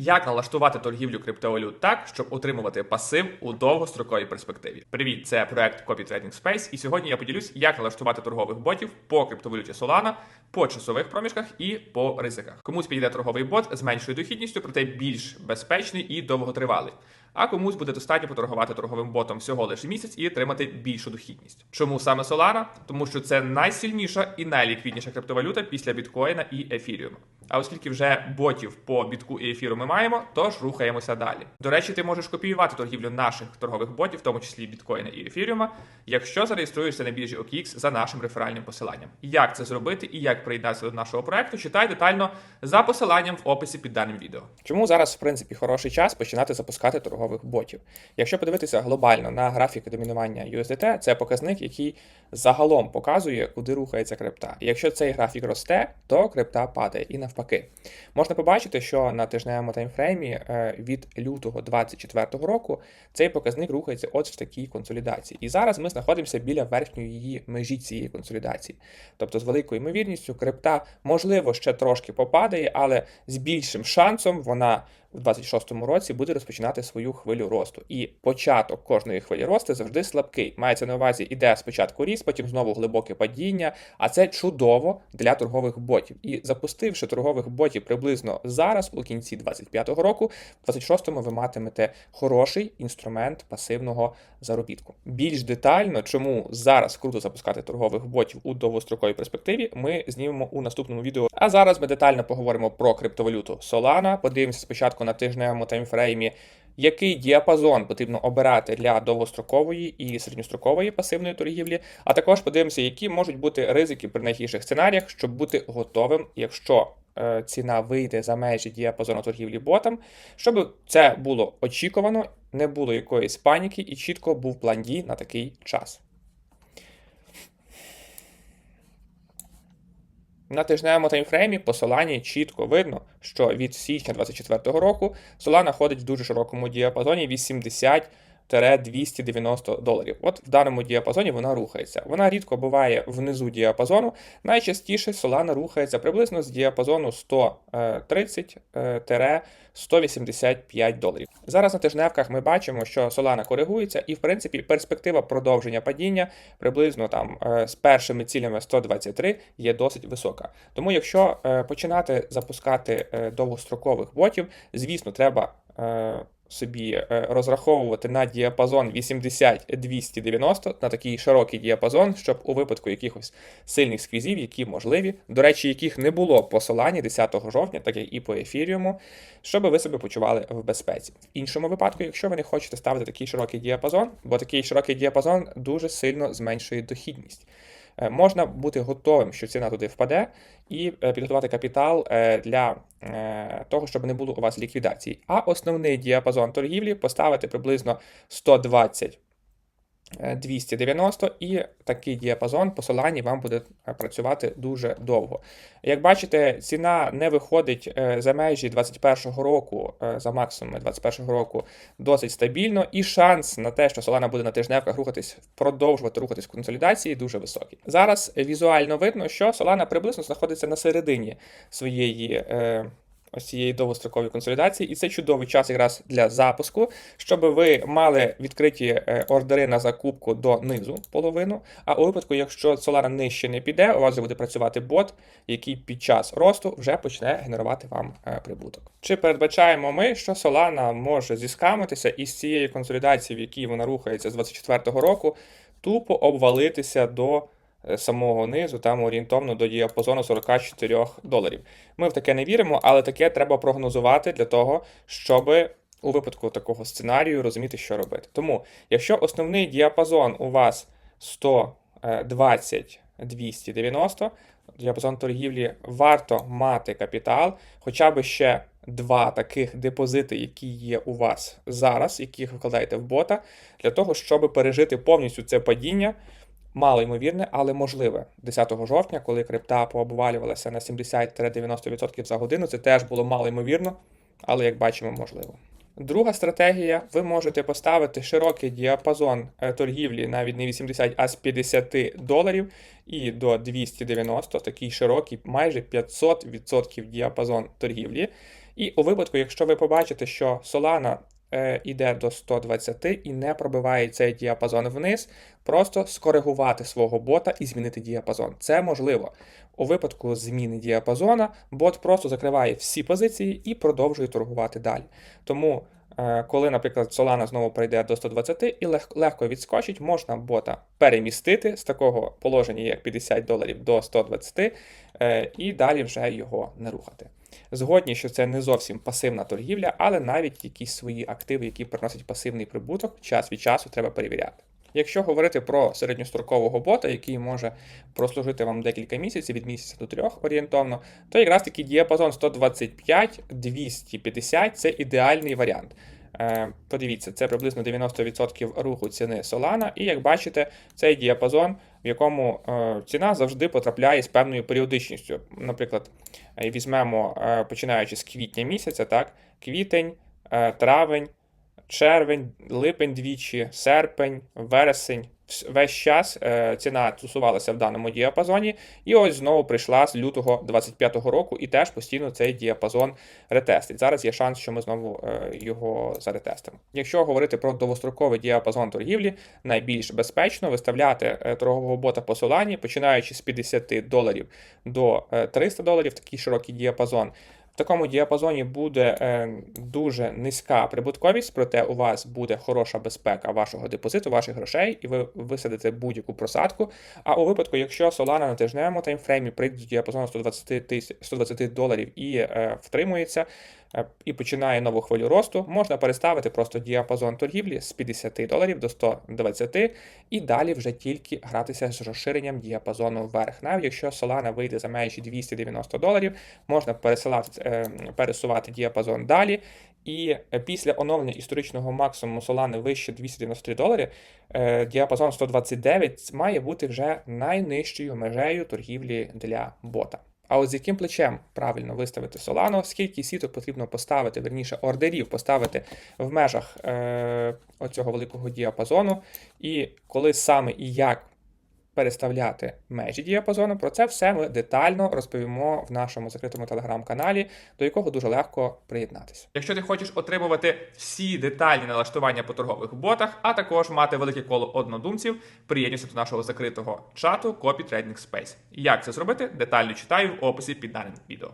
Як налаштувати торгівлю криптовалют так, щоб отримувати пасив у довгостроковій перспективі? Привіт, це проект Copy Trading Space, і сьогодні я поділюсь, як налаштувати торгових ботів по криптовалюті Solana, по часових проміжках і по ризиках. Комусь підійде торговий бот з меншою дохідністю, проте більш безпечний і довготривалий. А комусь буде достатньо поторгувати торговим ботом всього лише місяць і отримати більшу дохідність. Чому саме Solana? Тому що це найсильніша і найліквідніша криптовалюта після біткоїна і ефіріуму. А оскільки вже ботів по бітку і ефіру ми маємо, тож рухаємося далі. До речі, ти можеш копіювати торгівлю наших торгових ботів, в тому числі біткоїна і ефіріума, якщо зареєструєшся на біржі OKX за нашим реферальним посиланням. Як це зробити і як приєднатися до нашого проекту, читай детально за посиланням в описі під даним відео. Чому зараз, в принципі, хороший час починати запускати торгових ботів? Якщо подивитися глобально на графіки домінування USDT, це показник, який загалом показує, куди рухається крипта. І якщо цей графік росте, то крипта падає і навпаки. Можна побачити, що на тижневому таймфреймі е, від лютого 2024 року цей показник рухається от в такій консолідації. І зараз ми знаходимося біля верхньої її межі цієї консолідації. Тобто, з великою ймовірністю, крипта можливо ще трошки попадає, але з більшим шансом вона в 26-му році буде розпочинати свою хвилю росту. І початок кожної хвилі росту завжди слабкий. Мається на увазі, іде спочатку ріст, потім знову глибоке падіння. А це чудово для торгових ботів. І запустивши торгових ботів приблизно зараз, у кінці 25-го року, в 26-му ви матимете хороший інструмент пасивного заробітку. Більш детально, чому зараз круто запускати торгових ботів у довгостроковій перспективі, ми знімемо у наступному відео. А зараз ми детально поговоримо про криптовалюту Solana. Подивимося спочатку на тижневому таймфреймі. Який діапазон потрібно обирати для довгострокової і середньострокової пасивної торгівлі, а також подивимося, які можуть бути ризики при найгірших сценаріях, щоб бути готовим, якщо е, ціна вийде за межі діапазону торгівлі ботам, щоб це було очікувано, не було якоїсь паніки і чітко був план дій на такий час. На тижневому таймфреймі по Солані чітко видно, що від січня 2024 року Solana ходить в дуже широкому діапазоні 80 290 доларів. От в даному діапазоні вона рухається. Вона рідко буває внизу діапазону. Найчастіше Solana рухається приблизно з діапазону 130-185 доларів. Зараз на тижневках ми бачимо, що Solana коригується, і в принципі перспектива продовження падіння приблизно там з першими цілями 123 є досить висока. Тому, якщо починати запускати довгострокових ботів, звісно, треба собі е, розраховувати на діапазон 80-290, на такий широкий діапазон, щоб у випадку якихось сильних сквізів, які можливі, до речі, яких не було по Солані 10 жовтня, так як і по ефіріуму, щоб ви себе почували в безпеці. В іншому випадку, якщо ви не хочете ставити такий широкий діапазон, бо такий широкий діапазон дуже сильно зменшує дохідність. Е, можна бути готовим, що ціна туди впаде, і е, підготувати капітал е, для того, щоб не було у вас ліквідації. А основний діапазон торгівлі поставити приблизно 120 290 е, і такий діапазон посилання вам буде е, працювати дуже довго. Як бачите, ціна не виходить е, за межі 2021 року, за максимум 2021 року досить стабільно, і шанс на те, що Solana буде на тижневках рухатись, продовжувати рухатись консолідації, дуже високий. Зараз візуально видно, що Solana приблизно знаходиться на середині своєї ось цієї довгострокової консолідації, і це чудовий час якраз для запуску, щоб ви мали відкриті е, ордери на закупку до низу половину. А у випадку, якщо Solana нижче не піде, у вас буде працювати бот, який під час росту вже почне генерувати вам е, прибуток. Чи передбачаємо ми, що Solana може зіскамитися із цієї консолідації, в якій вона рухається з 2024 року, тупо обвалитися до. Е, самого низу, там орієнтовно до діапазону 44 доларів. Ми в таке не віримо, але таке треба прогнозувати для того, щоб у випадку такого сценарію розуміти, що робити. Тому, якщо основний діапазон у вас 120 290 діапазон торгівлі, варто мати капітал, хоча б ще два таких депозити, які є у вас зараз, які ви вкладаєте в бота, для того, щоб пережити повністю це падіння мало ймовірне, але можливе. 10 жовтня, коли крипта пообвалювалася на 70-90% за годину, це теж було мало ймовірно, але як бачимо, можливо. Друга стратегія, ви можете поставити широкий діапазон е, торгівлі навіть не 80, а з 50 доларів і до 290, такий широкий, майже 500% діапазон торгівлі. І у випадку, якщо ви побачите, що Solana е, йде до 120 і не пробиває цей діапазон вниз, просто скоригувати свого бота і змінити діапазон. Це можливо. У випадку зміни діапазона бот просто закриває всі позиції і продовжує торгувати далі. Тому, е, коли, наприклад, Solana знову прийде до 120 і легко відскочить, можна бота перемістити з такого положення, як 50 доларів до 120, е, і далі вже його не рухати. Згодні, що це не зовсім пасивна торгівля, але навіть якісь свої активи, які приносять пасивний прибуток, час від часу треба перевіряти. Якщо говорити про середньострокового бота, який може прослужити вам декілька місяців, від місяця до трьох орієнтовно, то якраз таки діапазон 125-250 це ідеальний варіант. Е, Подивіться, це приблизно 90% руху ціни Solana, і як бачите, цей діапазон, в якому е, ціна завжди потрапляє з певною періодичністю. Наприклад, візьмемо е, починаючи з квітня місяця, так, квітень, е, травень, червень, липень двічі, серпень, вересень. Весь час е, ціна тусувалася в даному діапазоні, і ось знову прийшла з лютого 25-го року, і теж постійно цей діапазон ретестить. Зараз є шанс, що ми знову е, його заретестимо. Якщо говорити про довгостроковий діапазон торгівлі, найбільш безпечно виставляти е, торгового бота по Solana, починаючи з 50 доларів до е, 300 доларів, такий широкий діапазон. Такому діапазоні буде е, дуже низька прибутковість, проте у вас буде хороша безпека вашого депозиту, ваших грошей, і ви висадите будь-яку просадку. А у випадку, якщо Solana на тижневому таймфреймі прийде до діапазону 120, тисяч, 120 доларів і е, втримується, і починає нову хвилю росту, можна переставити просто діапазон торгівлі з 50 доларів до 120 і далі вже тільки гратися з розширенням діапазону вверх. Навіть якщо Solana вийде за межі 290 доларів, можна пересилати, е, пересувати діапазон далі. І е, після оновлення історичного максимуму Solana вище 293 долари, е, діапазон 129 має бути вже найнижчою межею торгівлі для бота. А от з яким плечем правильно виставити Solana, скільки сіток потрібно поставити, верніше ордерів поставити в межах е, оцього великого діапазону, і коли саме і як переставляти межі діапазону, про це все ми детально розповімо в нашому закритому телеграм-каналі, до якого дуже легко приєднатися. Якщо ти хочеш отримувати всі детальні налаштування по торгових ботах, а також мати велике коло однодумців, приєднуйся до нашого закритого чату Copy Trading Space. Як це зробити? Детально читаю в описі під даним відео.